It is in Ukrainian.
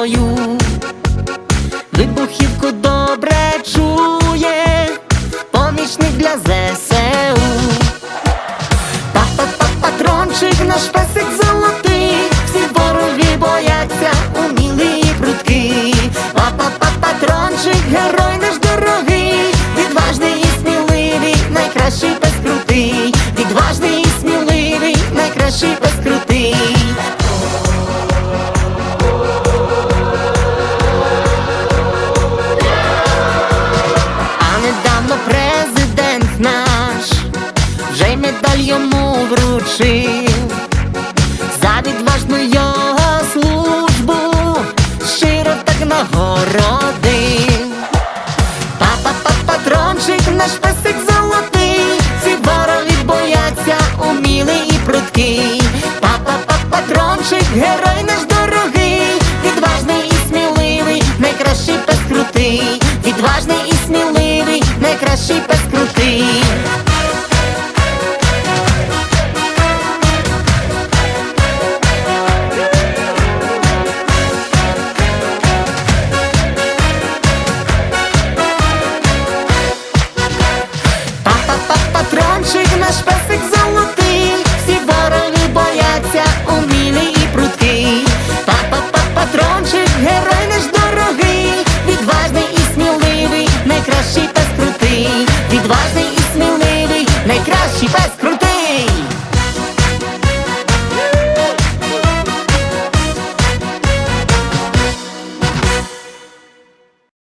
мною, вибухівку добре чує, помічник для зес. медаль йому вручив, за відважну його службу щиро так нагородив, папа, папа, патрончик, наш песик золотий, ці вороги бояться, умілий і прудкий. Папа, папа, патрончик, герой наш дорогий, відважний і сміливий, найкращий пес крутий, відважний і сміливий, найкращий пес крутий.